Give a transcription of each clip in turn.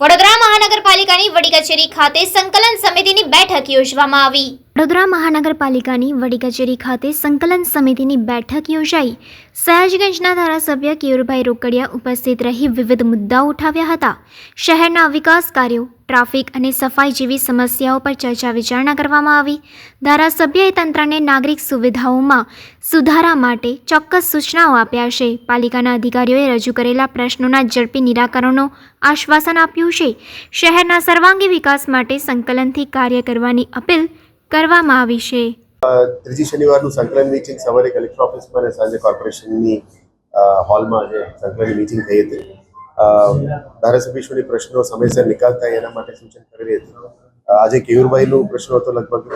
વડોદરા મહાનગરપાલિકાની વડી કચેરી ખાતે સંકલન સમિતિની બેઠક યોજવામાં આવી. વડોદરા મહાનગરપાલિકાની વડી કચેરી ખાતે સંકલન સમિતિની બેઠક યોજાઈ. સયાજગંજના ધારાસભ્ય કેયુરભાઈ રોકડિયા ઉપસ્થિત રહી વિવિધ મુદ્દાઓ ઉઠાવ્યા હતા. શહેરના વિકાસ કાર્યો, ટ્રાફિક અને સફાઈ જેવી સમસ્યાઓ પર ચર્ચા વિચારણા કરવામાં આવી. ધારાસભ્યએ તંત્રને નાગરિક સુવિધાઓમાં સુધારા માટે ચોક્કસ સૂચનાઓ આપ્યા છે. પાલિકાના અધિકારીઓએ રજૂ કરેલા પ્રશ્નોના ઝડપી નિરાકરણનો આશ્વાસન આપ્યું છે. શહેરના સર્વાંગી વિકાસ માટે સંકલનથી કાર્ય કરવાની અપીલ કરવામાં આવી છે. ત્રીજી શનિવારનું સંકલન મીટિંગ સવારે કલેક્ટર ઓફિસમાં અને સાંજે કોર્પોરેશનની હોલમાં જે સંકલન મીટિંગ થઈ હતી. અ, ધારાસભ્યશ્રીની પ્રશ્નો સમયસર નિકાલ થાય એના માટે સૂચન કરેલી હતી. આજે કેયુરભાઈનું પ્રશ્ન હતો લગભગ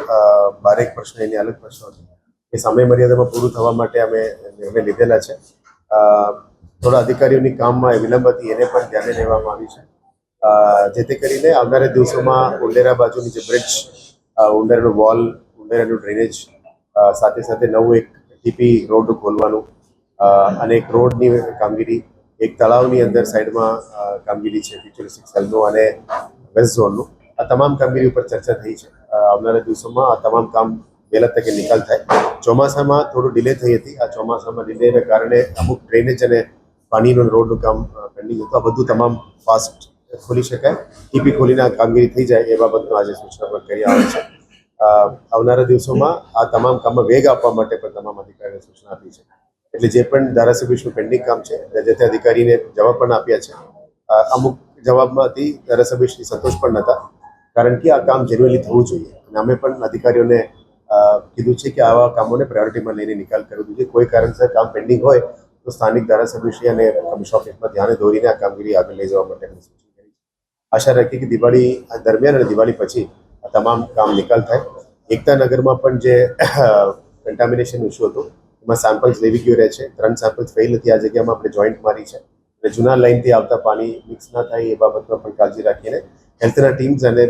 બારેક પ્રશ્ન એની અલગ પ્રશ્ન હતો. એ સમય મર્યાદામાં પૂરું થવા માટે અમે નિર્ણય લીધેલા છે. થોડા અધિકારીઓની કામમાં વિલંબ હતી એને પણ ધ્યાને લેવામાં આવી છે. જેથી કરીને આવનારા દિવસોમાં ઉલ્લેરા બાજુની જે બ્રિજ ઉંડેરાનું વોલ ઉંડેરાનું ડ્રેનેજ સાથે સાથે નવું એક ટીપી રોડ ખોલવાનું અને એક રોડની કામગીરી, એક તળાવની અંદર સાઈડમાં કામગીરી છે ફ્યુચરિસ્ટિક સેલનું અને વેસ્ટ ઝોનનું આ તમામ કામગીરી ઉપર ચર્ચા થઈ છે. આવનારા દિવસોમાં આ તમામ કામ વહેલા તકે નિકાલ થાય. ચોમાસામાં થોડું ડિલે થઈ હતી. આ ચોમાસામાં ડિલેના કારણે અમુક ડ્રેનેજ અને પાણીનું, રોડનું કામ પેન્ડિંગ હતું. આ બધું તમામ ફાસ્ટ ખોલી શકાય. ટીપી ખોલીને આ કામગીરી થઈ જાય એ બાબતનો આજે સૂચના પણ કરી આવે છે. આવનારા દિવસોમાં આ તમામ કામમાં વેગ આપવા માટે પણ તમામ અધિકારીઓને સૂચના આપી છે. એટલે જે પણ ધારાસભ્યનું પેન્ડિંગ કામ છે જે તે અધિકારીને જવાબ પણ આપ્યા છે. અમુક જવાબમાંથી ધારાસભ્યશ્રી સંતોષ પણ નહોતા, કારણ કે આ કામ જેન્યુઅલી થવું જોઈએ. અને અમે પણ અધિકારીઓને કીધું છે કે આવા કામોને પ્રાયોરિટીમાં લઈને નિકાલ કરવો જોઈએ. કોઈ કારણસર કામ પેન્ડિંગ હોય, તો સ્થાનિક ધારાસભ્યશ્રી અને કમિશન ઓફિસમાં ધ્યાને દોરીને આ કામગીરી આગળ લઈ જવા માટે કરી આશા રાખીએ કે દિવાળી દરમિયાન અને દિવાળી પછી આ તમામ કામ નિકાલ થાય. એકતા નગરમાં પણ જે કન્ટામિનેશન ઇસ્યુ હતું, એમાં સેમ્પલ્સ લેવી ગયો રહે છે. ત્રણ સેમ્પલ્સ ફેલ હતી આ જગ્યામાં, આપણે જોઈન્ટ મારી છે. અને જૂના લાઇનથી આવતા પાણી મિક્સ ના થાય એ બાબતમાં પણ કાળજી રાખીને હેલ્થના ટીમ્સ અને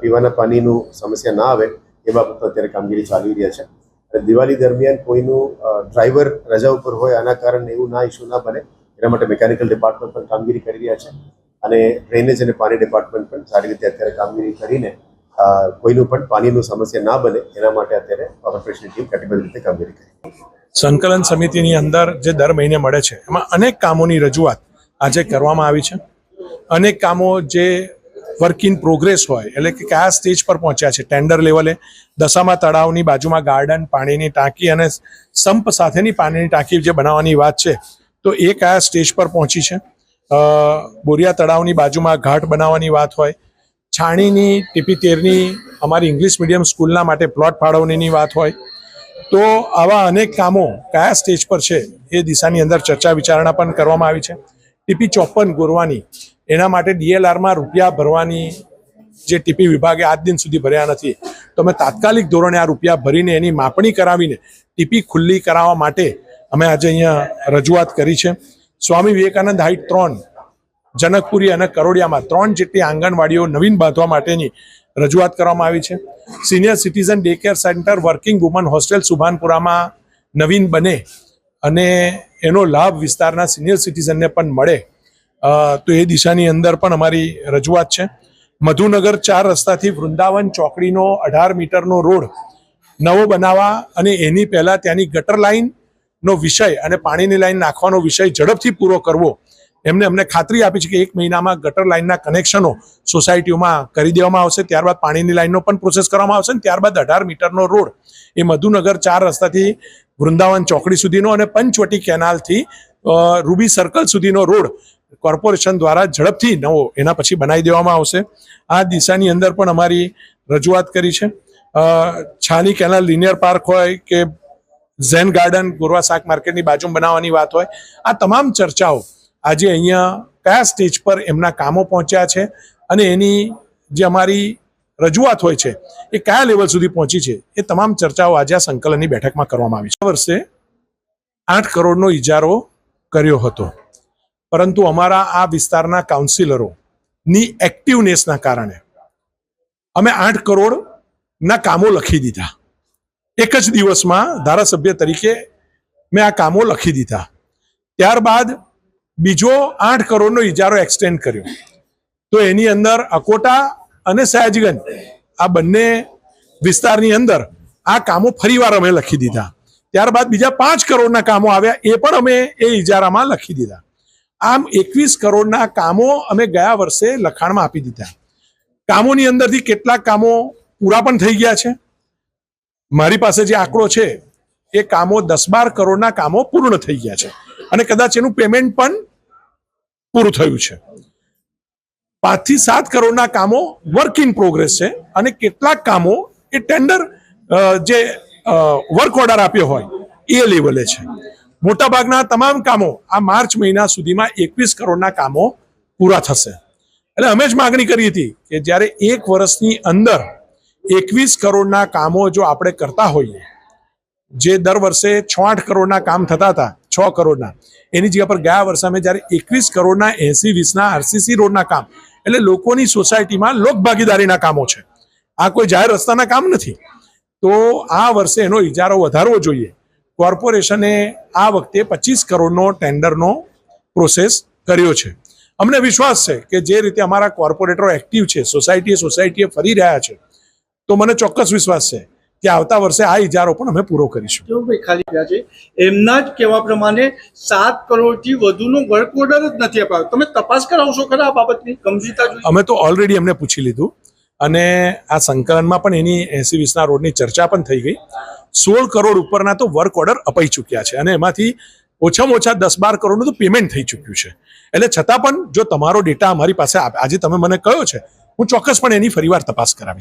પીવાના પાણીનું સમસ્યા ના આવે એ બાબતમાં અત્યારે કામગીરી ચાલી રહી છે. અને દિવાળી દરમિયાન કોઈનું ડ્રાઈવર રજા ઉપર હોય આના કારણે એવું ના ઇસ્યુ ના બને, એના માટે મિકેનિકલ ડિપાર્ટમેન્ટ પણ કામગીરી કરી રહ્યા છે. અને ડ્રેનેજ અને પાણી ડિપાર્ટમેન્ટ પણ સારી રીતે અત્યારે કામગીરી કરીને કોઈનું પણ પાણીનું સમસ્યા ના બને, એના માટે અત્યારે કોર્પોરેશનની ટીમ કટિબદ્ધ રીતે કામગીરી કરી સંકલન સમિતિની અંદર જે દર મહિને મળે છે, એમાં અનેક કામોની રજૂઆત આજે કરવામાં આવી છે. અનેક કામો જે વર્ક ઇન પ્રોગ્રેસ હોય, એટલે કે કયા સ્ટેજ પર પહોંચ્યા છે ટેન્ડર લેવલે દશામા તળાવની બાજુમાં ગાર્ડન પાણીની ટાંકી અને સંપ સાથેની પાણીની ટાંકી જે બનાવવાની વાત છે, તો એ કયા સ્ટેજ પર પહોંચી છે? બોરિયા તળાવની બાજુમાં ઘાટ બનાવવાની વાત હોય, છાણીની, ટીપી તેરની, અમારી ઇંગ્લિશ મીડિયમ સ્કૂલના માટે પ્લોટ ફાળવણીની વાત હોય, તો આવા અનેક કામો કયા સ્ટેજ પર છે એ દિશાની અંદર ચર્ચા વિચારણા પણ કરવામાં આવી છે. ટીપી ચોપન ગોરવાની, એના માટે ડીએલઆરમાં રૂપિયા ભરવાની જે ટીપી વિભાગે આજ દિન સુધી ભર્યા નથી. તો અમે તાત્કાલિક ધોરણે આ રૂપિયા ભરીને એની માપણી કરાવીને ટીપી ખુલ્લી કરાવવા માટે અમે આજે અહીંયા રજૂઆત કરી છે. સ્વામી વિવેકાનંદ હાઈટ ત્રણ, જનકપુરી અને કરોડિયામાં ત્રણ જેટલી આંગણવાડીઓ નવીન બાંધવા માટેની રજૂઆત કરવામાં આવી છે. Senior citizen day care centre working woman hostel સુભાનપુરામાં નવીન બને અને એનો લાભ વિસ્તારના સિનિયર સિટીઝનને પણ મળે. તો એ દિશાની અંદર પણ અમારી રજૂઆત છે. મધુનગર ચાર રસ્તાથી વૃંદાવન ચોકડીનો અઢાર મીટરનો રોડ નવો બનાવવા અને એની પહેલાં ત્યાંની ગટર લાઈનનો વિષય અને પાણીની લાઈન નાખવાનો વિષય ઝડપથી પૂરો કરવો, એમને અમને ખાતરી આપી છે કે એક મહિનામાં ગટર લાઈનના કનેક્શનો સોસાયટીઓમાં કરી દેવામાં આવશે, ત્યારબાદ પાણીની લાઈનનો પણ પ્રોસેસ કરવામાં આવશે અને ત્યારબાદ અઢાર મીટરનો રોડ એ મધુનગર ચાર રસ્તાથી વૃંદાવન ચોકડી સુધીનો અને પંચવટી કેનાલથી રૂબી સર્કલ સુધીનો રોડ કોર્પોરેશન દ્વારા ઝડપથી નવો એના પછી બનાવી દેવામાં આવશે. આ દિશાની અંદર પણ અમારી રજૂઆત કરી છે. છાની કેનાલ લિનિયર પાર્ક હોય કે ઝેન ગાર્ડન ગોરવા શાક માર્કેટની બાજુ બનાવવાની વાત હોય. આ તમામ ચર્ચાઓ આજે અહીંયા કયા સ્ટેજ પર એમના કામો પહોંચ્યા છે અને એની જે અમારી રજૂઆત હોય છે, એ કયા લેવલ સુધી પહોંચી છે, એ તમામ ચર્ચાઓ આજે આ સંકલનની બેઠકમાં કરવામાં આવી છે. વર્ષે આઠ કરોડનો ઇજારો કર્યો હતો. પરંતુ અમારા આ વિસ્તારના કાઉન્સિલરોની એક્ટિવનેસના કારણે અમે આઠ કરોડના કામો લખી દીધા. એક જ દિવસમાં ધારાસભ્ય તરીકે મેં આ કામો લખી દીધા. ત્યારબાદ બીજો આઠ કરોડનો ઇજારો એક્સટેન્ડ કર્યો. તો એની અંદર અકોટા અને સયાજગંજ, આ બંને વિસ્તારની અંદર આ કામો ફરીવાર અમે લખી દીધા. ત્યારબાદ બીજા પાંચ કરોડના કામો આવ્યા, એ પણ અમે એ ઇજારામાં લખી દીધા. આમ એકવીસ કરોડના કામો અમે ગયા વર્ષે લખાણમાં આપી દીધા. કામોની અંદરથી કેટલાક કામો પૂરા પણ થઈ ગયા છે. મારી પાસે જે આંકડો છે, એ કામો દસ બાર કરોડના કામો પૂર્ણ થઈ ગયા છે. અને કદાચ એનું પેમેન્ટ પણ પૂરું થયું છે. પાંચથી સાત કરોડના કામો વર્ક ઇન પ્રોગ્રેસ છે અને કેટલાક કામો એ ટેન્ડર જે વર્ક ઓર્ડર આપ્યો હોય, એ લેવલે છે. મોટાભાગના તમામ કામો આ માર્ચ મહિના સુધીમાં એકવીસ કરોડના કામો પૂરા થશે. એટલે અમે જ માગણી કરી હતી કે જ્યારે એક વર્ષની અંદર એકવીસ કરોડના કામો જો આપણે કરતા હોઈએ, જે દર વર્ષે છ આઠ કરોડના કામ થતા હતા, છ કરોડના, એની જગ્યા પર ગયા વર્ષે અમે જ્યારે એકવીસ કરોડના, એસી વીસના, આરસીસી રોડના કામ, એટલે લોકોની સોસાયટીમાં લોકભાગીદારીના કામો છે. આ કોઈ જાહેર રસ્તાના કામ નથી. તો આ વર્ષે એનો ઇજારો વધારવો જોઈએ. કોર્પોરેશને આ વખતે પચીસ કરોડનો ટેન્ડરનો પ્રોસેસ કર્યો છે. અમને વિશ્વાસ છે કે જે રીતે અમારા કોર્પોરેટરો એક્ટિવ છે, સોસાયટીએ સોસાયટીએ ફરી રહ્યા છે તો મને ચોક્કસ વિશ્વાસ છે કે આવતા વર્ષે આ ઇજારો પણ અમે પૂરો કરીશું. ખાલી છે એમના જ કહેવા પ્રમાણે સાત કરોડથી વધુનો વર્ક ઓર્ડર જ નથી અપાયો. તમે તપાસ કરાવશો ખરા આ બાબતની ગંભીરતા અમે તો ઓલરેડી એમને પૂછી લીધું અને આ સંકલનમાં પણ એની એસી વીસના રોડની ચર્ચા પણ થઈ ગઈ. સોળ કરોડ ઉપરના તો વર્ક ઓર્ડર અપાઈ ચૂક્યા છે અને એમાંથી ઓછામાં ઓછા દસ બાર કરોડનું તો પેમેન્ટ થઈ ચૂક્યું છે. એટલે છતાં પણ જો તમારો ડેટા અમારી પાસે આજે તમે મને કહ્યો છે હું ચોક્કસપણે એની ફરીવાર તપાસ કરાવીશ.